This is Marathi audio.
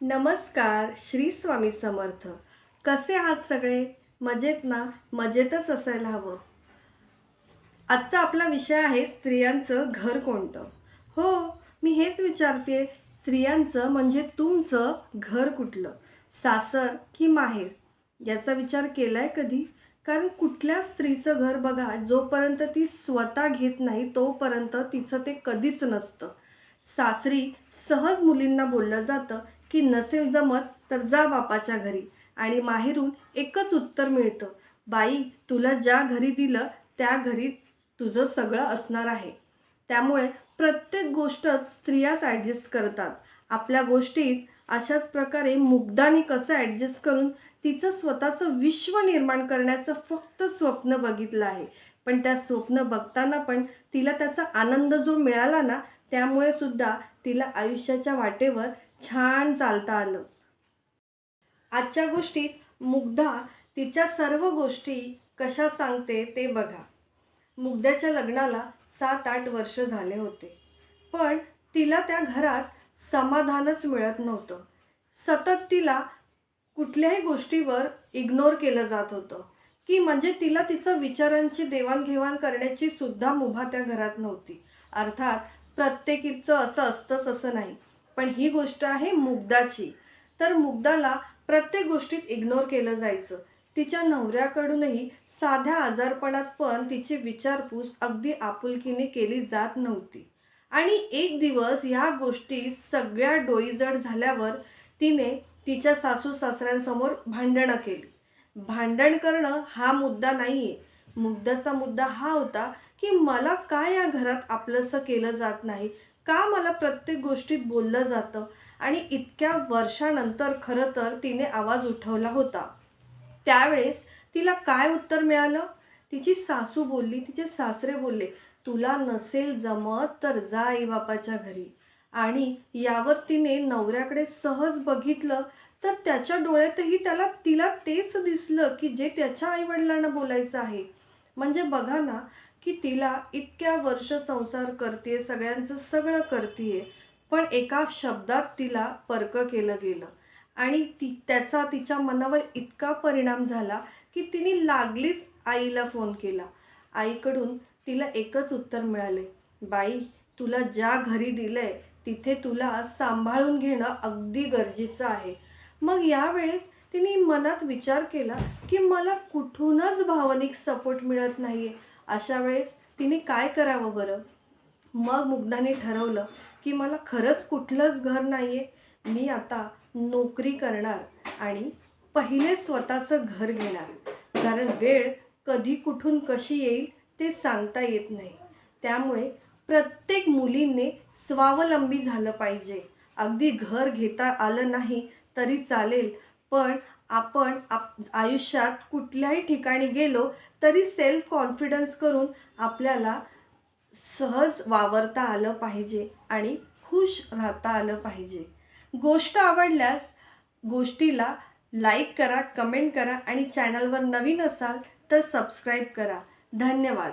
नमस्कार श्री स्वामी समर्थ. कसे आहात सगळे? मजेत ना? मजेतच असायला हवं. आजचा आपला विषय आहे स्त्रियांचं घर कोणतं? हो मी हेच विचारते स्त्रियांचं म्हणजे तुमचं घर कुठलं? सासर की माहेर? याचा विचार केला आहे कधी? कारण कुठल्या स्त्रीचं घर बघा जोपर्यंत ती स्वतः घेत नाही तोपर्यंत तिचं ते कधीच नसतं. सासरी सहज मुलींना बोललं जातं की नसेल जमत तर जा बापाच्या घरी. आणि माहेरून एकच उत्तर मिळतं. बाई तुला ज्या घरी दिलं त्या घरी तुझं सगळं असणार आहे. त्यामुळे प्रत्येक गोष्टच स्त्रियाच ॲडजस्ट करतात. आपल्या गोष्टीत अशाच प्रकारे मुग्धाने कसं ॲडजस्ट करून तिचं स्वतःचं विश्व निर्माण करण्याचं फक्त स्वप्न बघितलं आहे. पण त्या स्वप्न बघताना पण तिला त्याचा आनंद जो मिळाला ना त्यामुळे सुद्धा तिला आयुष्याच्या वाटेवर छान चालता आलं. आजच्या गोष्टीत मुग्धा तिच्या सर्व गोष्टी कशा सांगते ते बघा. मुग्धाच्या लग्नाला सात आठ वर्ष झाले होते. पण तिला त्या घरात समाधानच मिळत नव्हतं. सतत तिला कुठल्याही गोष्टीवर इग्नोर केलं जात होतं. की म्हणजे तिला तिचं विचारांची देवाणघेवाण करण्याची सुद्धा मुभा त्या घरात नव्हती. अर्थात प्रत्येकीचं असं असतंच असं नाही. पण ही गोष्ट आहे मुग्धाची. तर मुग्धाला प्रत्येक गोष्टीत इग्नोर केलं जायचं. तिच्या नवऱ्याकडूनही साध्या आजारपणात पण तिची विचारपूस अगदी आपुलकीने केली जात नव्हती. आणि एक दिवस ह्या गोष्टी सगळ्या डोईजड झाल्यावर तिने तिच्या सासू सासऱ्यांसमोर भांडणं केली. भांडण करणं हा मुद्दा नाही आहे मुद्द्याचा मुद्दा हा होता की मला का या घरात आपलंसं केलं जात नाही? का मला प्रत्येक गोष्टीत बोललं जातं? आणि इतक्या वर्षानंतर खरं तर तिने आवाज उठवला होता. त्यावेळेस तिला काय उत्तर मिळालं? तिची सासू बोलली तिचे सासरे बोलले तुला नसेल जमत तर जा आईबापाच्या घरी. आणि यावर तिने नवऱ्याकडे सहज बघितलं तर त्याच्या डोळ्यातही त्याला तिला तेच दिसलं की जे त्याच्या आईवडिलांना बोलायचं आहे. म्हणजे बघा ना की तिला इतक्या वर्ष संसार करते सगळ्यांचं सगळं करते पण एका शब्दात तिला परकं केलं गेलं. आणि ती त्याचा तिच्या मनावर इतका परिणाम झाला की तिने लागलीच आईला फोन केला. आईकडून तिला एकच उत्तर मिळाले. बाई तुला ज्या घरी दिलंय तिथे तुला सांभाळून घेणं अगदी गरजेचं आहे. मग यावेळेस तिने मनात विचार केला की मला कुठूनच भावनिक सपोर्ट मिळत नाही आहे अशा वेळेस तिने काय करावं बरं? मग मुग्धाने ठरवलं की मला खरंच कुठलंच घर नाही आहे मी आता नोकरी करणार आणि पहिले स्वतःचं घर घेणार. कारण वेळ कधी कुठून कशी येईल ते सांगता येत नाही. त्यामुळे प्रत्येक मुलींनी स्वावलंबी झालं पाहिजे. अगदी घर घेता आलं नाही तरी चालेल पण आपण आप आयुष्यात कुठल्याही ठिकाणी गेलो तरी सेल्फ कॉन्फिडन्स करून आपल्याला सहज वावरता आलं पाहिजे आणि खुश राहता आलं पाहिजे. गोष्ट आवडल्यास गोष्टीला लाईक करा कमेंट करा आणि चॅनलवर नवीन असाल तर सबस्क्राईब करा. धन्यवाद.